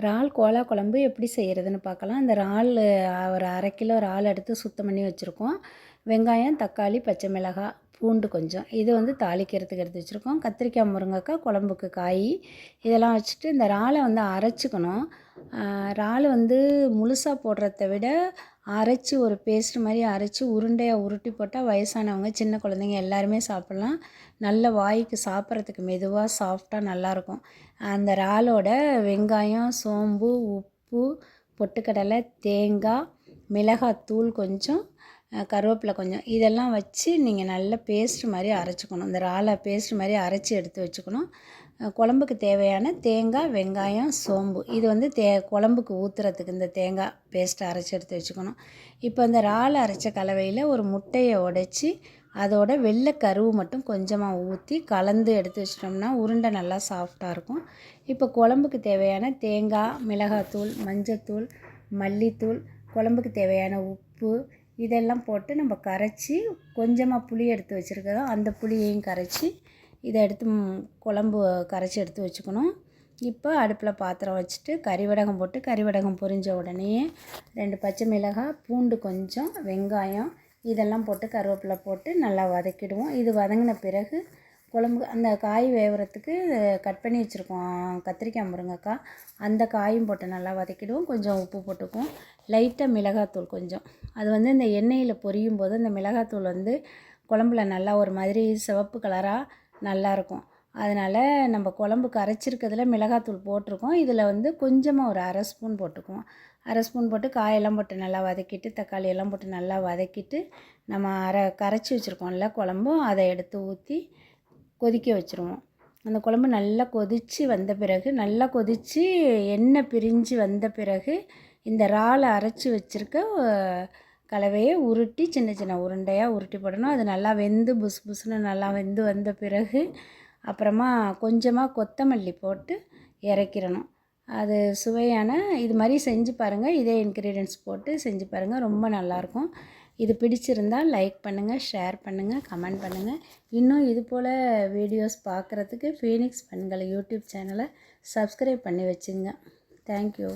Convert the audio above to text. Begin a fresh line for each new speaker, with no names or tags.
இறால் கோலா குழம்பு எப்படி செய்கிறதுன்னு பார்க்கலாம். இந்த இறால் ஒரு அரை கிலோ இறால் எடுத்து சுத்தம் பண்ணி வச்சுருக்கோம். வெங்காயம் தக்காளி பச்சை மிளகாய் பூண்டு கொஞ்சம். இது வந்து தாளிக்கிறதுக்கு எடுத்து வச்சுருக்கோம். கத்திரிக்காய் முருங்கைக்காய் குழம்புக்கு காய் இதெல்லாம் வச்சுட்டு இந்த இறாலை வந்து அரைச்சிக்கணும். இறால் வந்து முழுசாக போடுறத விட அரைச்சி ஒரு பேஸ்ட் மாதிரி அரைச்சி உருண்டையாக உருட்டி போட்டால் வயசானவங்க சின்ன குழந்தைங்க எல்லாருமே சாப்பிட்லாம். நல்ல வாய்க்கு சாப்பிட்றதுக்கு மெதுவாக சாஃப்டாக நல்லாயிருக்கும். அந்த இறாலோட வெங்காயம் சோம்பு உப்பு பொட்டுக்கடலை தேங்காய் மிளகாத்தூள் கொஞ்சம். கருவேப்பிலை கொஞ்சம். இதெல்லாம் வச்சு நீங்கள் நல்ல பேஸ்ட் மாதிரி அரைச்சிக்கணும். இந்த இறாலை பேஸ்ட் மாதிரி அரைச்சி எடுத்து வச்சுக்கணும். குழம்புக்கு தேவையான தேங்காய் வெங்காயம் சோம்பு. இது வந்து தே குழம்புக்கு ஊற்றுறதுக்கு இந்த தேங்காய் பேஸ்ட்டை அரைச்சி எடுத்து வச்சுக்கணும். இப்போ இந்த ராலை அரைச்ச கலவையில் ஒரு முட்டையை உடைச்சி அதோட வெள்ளை கருவு மட்டும் கொஞ்சமாக ஊற்றி கலந்து எடுத்து வச்சிட்டோம்னா உருண்டை நல்லா சாஃப்டாக இருக்கும். இப்போ குழம்புக்கு தேவையான தேங்காய் மிளகாத்தூள் மஞ்சத்தூள் மல்லித்தூள் குழம்புக்கு தேவையான உப்பு இதெல்லாம் போட்டு நம்ம கரைச்சி கொஞ்சமாக புளி எடுத்து வச்சுருக்கோம் அந்த புளியையும் கரைச்சி இதை எடுத்து குழம்பு கரைச்சி எடுத்து வச்சுக்கணும். இப்போ அடுப்பில் பாத்திரம் வச்சுட்டு கறிவடகம் போட்டு கறிவடகம் பொரிஞ்ச உடனே ரெண்டு பச்சை மிளகாய் பூண்டு கொஞ்சம் வெங்காயம் இதெல்லாம் போட்டு கருவேப்பிலை போட்டு நல்லா வதக்கிடுவோம். இது வதங்கின பிறகு குழம்பு அந்த காய் வேகிறதுக்கு கட் பண்ணி வச்சுருக்கோம். கத்திரிக்காய் முருங்கைக்காய் அந்த காயும் போட்டு நல்லா வதக்கிடுவோம். கொஞ்சம் உப்பு போட்டுக்குவோம். லைட்டாக மிளகாத்தூள் கொஞ்சம். அது வந்து இந்த எண்ணெயில் பொரியும் போது அந்த மிளகாத்தூள் வந்து குழம்புல நல்லா ஒரு மாதிரி சிவப்பு கலராக நல்லாயிருக்கும் அதனால் நம்ம குழம்பு கரைச்சிருக்கிறதுல மிளகாத்தூள் போட்டிருக்கோம். இதில் வந்து கொஞ்சமாக ஒரு அரை ஸ்பூன் போட்டுக்குவோம். அரை ஸ்பூன் போட்டு காயெல்லாம் போட்டு நல்லா வதக்கிட்டு தக்காளி எல்லாம் போட்டு நல்லா வதக்கிட்டு நம்ம அரை கரைச்சி வச்சுருக்கோம்ல குழம்பும் அதை எடுத்து ஊற்றி கொதிக்க வச்சுருவோம். அந்த குழம்பு நல்லா கொதித்து வந்த பிறகு நல்லா கொதித்து எண்ணெய் பிரிஞ்சு வந்த பிறகு இந்த இறாலை அரைச்சி வச்சுருக்க கலவையை உருட்டி சின்ன சின்ன உருண்டையாக உருட்டி போடணும். அது நல்லா வெந்து புஸ் புஸ்னு நல்லா வெந்து வந்த பிறகு அப்புறமா கொஞ்சமாக கொத்தமல்லி போட்டு இறக்கிடணும். அது சுவையான இது மாதிரி செஞ்சு பாருங்கள் இதே இன்க்ரீடியன்ஸ் போட்டு செஞ்சு பாருங்கள் ரொம்ப நல்லாயிருக்கும் இது பிடிச்சிருந்தால் லைக் பண்ணுங்கள் ஷேர் பண்ணுங்கள் கமெண்ட் பண்ணுங்கள் இன்னும் இது போல் வீடியோஸ் பார்க்குறதுக்கு ஃபீனிக்ஸ் பெண்கள் யூடியூப் சேனலை சப்ஸ்கிரைப் பண்ணி வச்சுங்க. Thank you